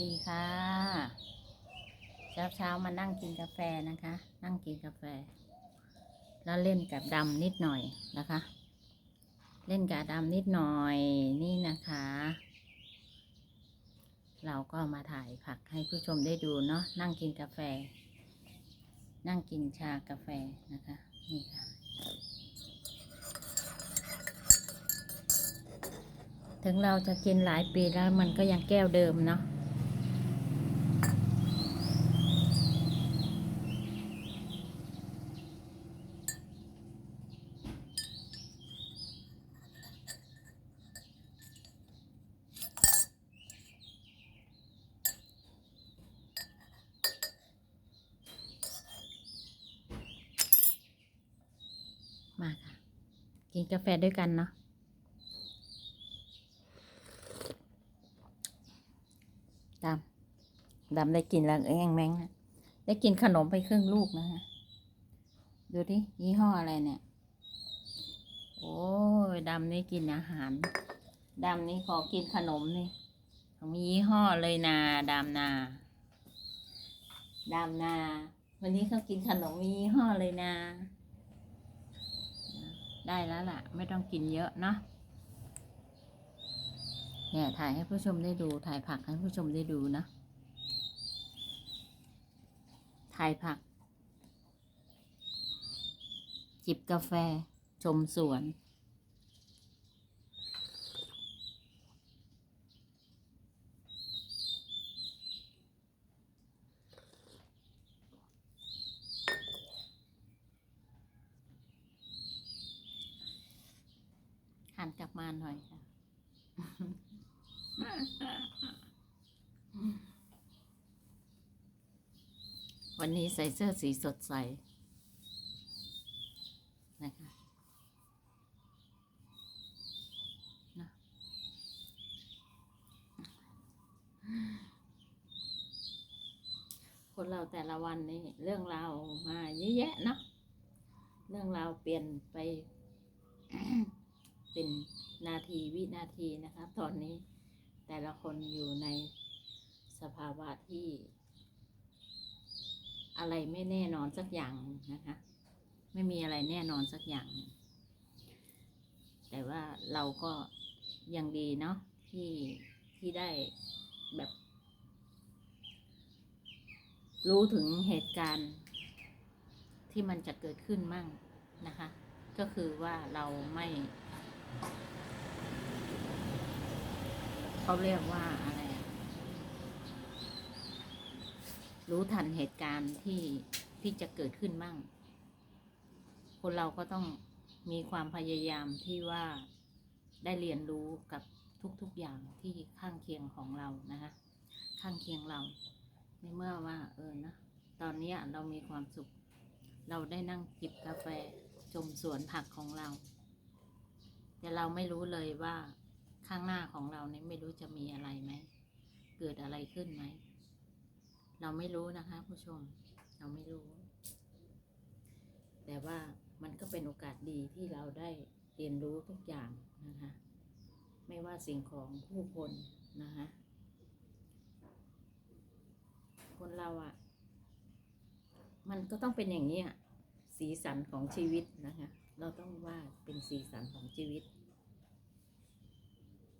ดีค่ะเช้าเช้ามานั่งกินกาแฟนะคะ นั่งกินกาแฟ แล้วเล่นกับดำนิดหน่อยนะคะ เล่นกับดำนิดหน่อยนี่นะคะ เราก็มาถ่ายผักให้ผู้ชมได้ดูเนาะนั่งกินกาแฟ นั่งกินชากาแฟนะคะนี่ค่ะถึงเราจะกินหลายปีแล้วมันก็ยังแก้วเดิมเนาะ มาค่ะ กินกาแฟด้วยกันเนาะดำดำได้กินแล้วแองแมงนะได้กินขนมไปครึ่งลูกนะฮะดูดิยี่ห้ออะไรเนี่ย โอ้ยดำนี่กินอาหารดำนี่ขอกินขนมนี่ของมียี่ห้อเลยนาดำนาดำนา วันนี้เขากินขนมมียี่ห้อเลยนา ได้แล้วล่ะ ไม่ต้องกินเยอะเนาะเนี่ยถ่ายให้ผู้ชมได้ดูถ่ายผักให้ผู้ชมได้ดูนะถ่ายผัก จิบกาแฟ ชมสวน หันกลับมาหน่อยค่ะ วันนี้ใส่เสื้อสีสดใส นะคะนะคนเราแต่ละวันนี่เรื่องราวมาเยอะแยะเนาะเรื่องราวเปลี่ยนไป เป็นนาทีวินาทีนะคะ ตอนนี้แต่ละคนอยู่ในสภาวะที่ อะไรไม่แน่นอนสักอย่างนะคะ ไม่มีอะไรแน่นอนสักอย่าง แต่ว่าเราก็ยังดีเนาะที่ที่ได้แบบ รู้ถึงเหตุการณ์ที่มันจะเกิดขึ้นมั่งนะคะ ก็คือว่าเราไม่ เขาเรียกว่าอะไรรู้ทันเหตุการณ์ที่ที่จะเกิดขึ้นมั่ง คนเราก็ต้องมีความพยายามที่ว่าได้เรียนรู้กับทุกๆอย่างที่ข้างเคียงของเรานะคะข้างเคียงเราในเมื่อว่า เออนะตอนนี้เรามีความสุข เราได้นั่งจิบกาแฟชมสวนผักของเรา แต่เราไม่รู้เลยว่าข้างหน้าของเราเนี่ยไม่รู้จะมีอะไรไหม เกิดอะไรขึ้นไหม เราไม่รู้นะคะ ผู้ชม เราไม่รู้ แต่ว่ามันก็เป็นโอกาสดีที่เราได้เรียนรู้ทุกอย่างนะคะ ไม่ว่าสิ่งของผู้คนนะคะคนเราอะ่ะ มันก็ต้องเป็นอย่างนี้อะสีสันของชีวิตนะคะ เราต้องว่าเป็นสีสันของชีวิต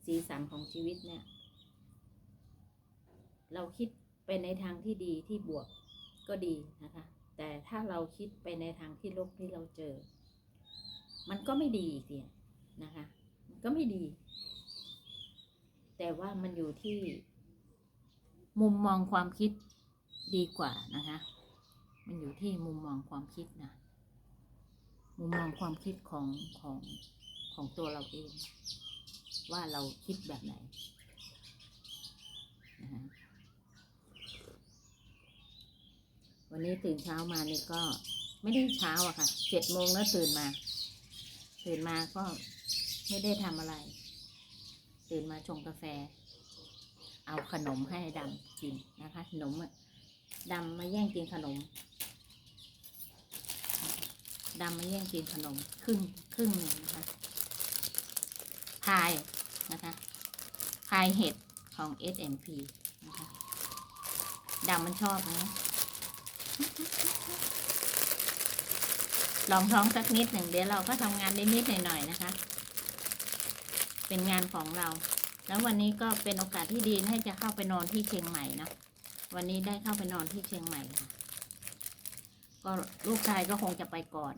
สีสันของชีวิตเนี่ย เราคิดไปในทางที่ดีที่บวกก็ดีนะคะ แต่ถ้าเราคิดไปในทางที่ลบที่เราเจอ มันก็ไม่ดีอีกเนี่ยนะคะ มันก็ไม่ดี แต่ว่ามันอยู่ที่ มุมมองความคิดดีกว่านะคะ มันอยู่ที่มุมมองความคิดนะ มุมมองความคิดของของของตัวเราเอง ว่าเราคิดแบบไหนนะฮะวันนี้ตื่นเช้ามานี่ก็ไม่ได้เช้าอะค่ะเจ็ดโมงแล้วตื่นมา ตื่นมาก็ไม่ได้ทำอะไร ตื่นมาชงกาแฟ เอาขนมให้ดำกินนะคะขนมอะดำมาแย่งกินขนม ดำมาแย่งกินขนมครึ่งครึ่งหนึ่งนะคะพายนะคะพายเห็ดของ SMP นะคะดำมันชอบไหมลองท้องสักนิดหนึ่งเดี๋ยวเราก็ทำงานได้นิดหน่อยๆนะคะ เป็นงานของเรา แล้ววันนี้ก็เป็นโอกาสที่ดีให้จะเข้าไปนอนที่เชียงใหม่นะวันนี้ได้เข้าไปนอนที่เชียงใหม่ค่ะ ก็ลูกชายก็คงจะไปก่อน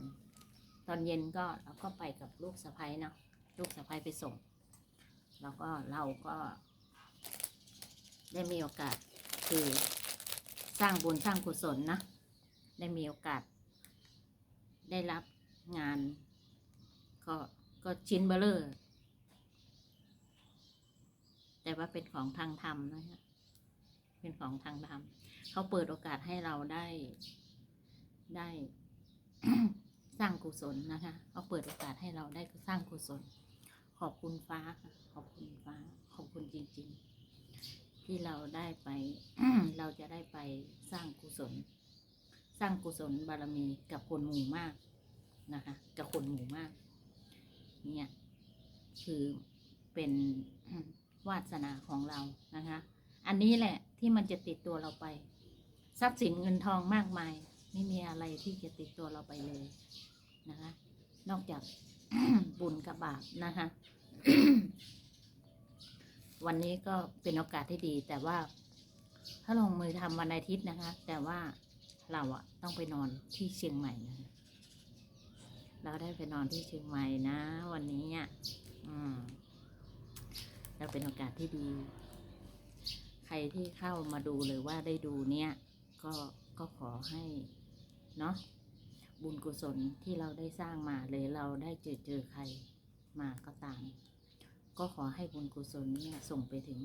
ตอนเย็นก็เราก็ไปกับลูกสะพ้ยเนาะลูกสะพ้ยไปส่ง แล้วก็เราก็ได้มีโอกาสคือสร้างบุญสร้างกุศลนะ ได้มีโอกาส ได้รับงาน ก็ก็ชิ้นเบลเลอร์แต่ว่าเป็นของทางธรรมนะฮะเป็นของทางธรรม เขาเปิดโอกาสให้เราได้ ได้สร้างกุศลนะคะเขาเปิดโอกาสให้เราได้สร้างกุศล ขอบคุณฟ้าค่ะขอบคุณฟ้า ขอบคุณจริง ๆ ที่เราได้ไป เราจะได้ไปสร้างกุศล สร้างกุศลบารมีกับคนหมู่มากนะคะ กับคนหมู่มาก เนี่ย คือเป็นวาสนาของเรานะคะ อันนี้แหละที่มันจะติดตัวเราไป ทรัพย์สินเงินทองมากมาย ไม่มีอะไรที่จะติดตัวเราไปเลยนะคะ นอกจากบุญกับบาปนะคะ วันนี้ก็เป็นโอกาสที่ดี แต่ว่าถ้าลงมือทำวันอาทิตย์นะคะ แต่ว่าเราอะต้องไปนอนที่เชียงใหม่นะะเราได้ไปนอนที่เชียงใหม่นะ วันนี้อะอืมแล้วเป็นโอกาสที่ดี ใครที่เข้ามาดูหรือว่าได้ดูเนี่ย ก็ก็ขอให้ เนาะบุญกุศลที่เราได้สร้างมาหรือเราได้เจอเจอใครมาก็ตาม ก็ขอให้บุญกุศลเนี่ยส่งไปถึง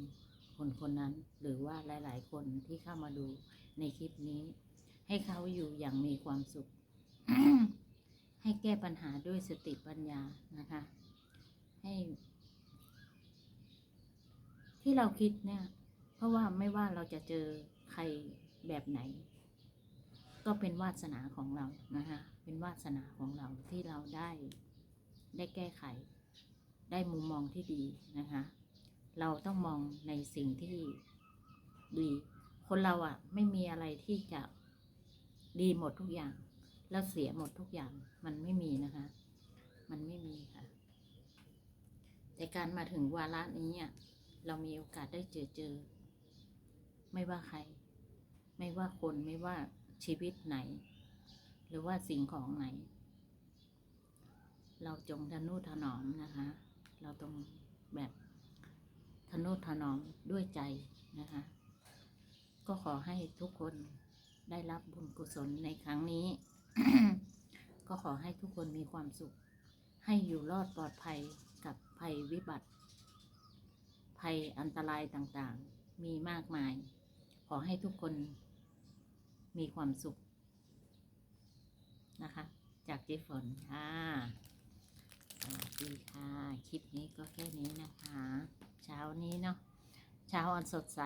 คนคนนั้น หรือว่าหลาย ๆ คนที่เข้ามาดูในคลิปนี้ ให้เขาอยู่อย่างมีความสุข ให้แก้ปัญหาด้วยสติปัญญานะคะ ให้ ที่เราคิดเนี่ย เพราะว่าไม่ว่าเราจะเจอใครแบบไหน ก็เป็นวาสนาของเรานะคะเป็นวาสนาของเราที่เราได้ได้แก้ไข ได้มุมมองที่ดีนะคะเราต้องมองในสิ่งที่ดี คนเราอะ่ะไม่มีอะไรที่จะดีหมดทุกอย่าง แล้วเสียหมดทุกอย่างมันไม่มีนะคะ มันไม่มีค่ะ แต่การมาถึงวาระนี้อะเรามีโอกาสได้เจอเจอ ไม่ว่าใคร ไม่ว่าคนไม่ว่า ชีวิตไหน หรือว่าสิ่งของไหน เราจงทนุถนอมนะคะ เราต้องแบบทนุถนอมด้วยใจนะคะ ก็ขอให้ทุกคนได้รับบุญกุศลในครั้งนี้ ก็ขอให้ทุกคนมีความสุข ให้อยู่รอดปลอดภัยกับภัยวิบัติ ภัยอันตรายต่างๆ มีมากมาย ขอให้ทุกคน มีความสุขนะคะ จากเจฝนค่ะสวัสดีค่ะ คลิปนี้ก็แค่นี้นะคะ เช้านี้เนาะเช้าอันสดใส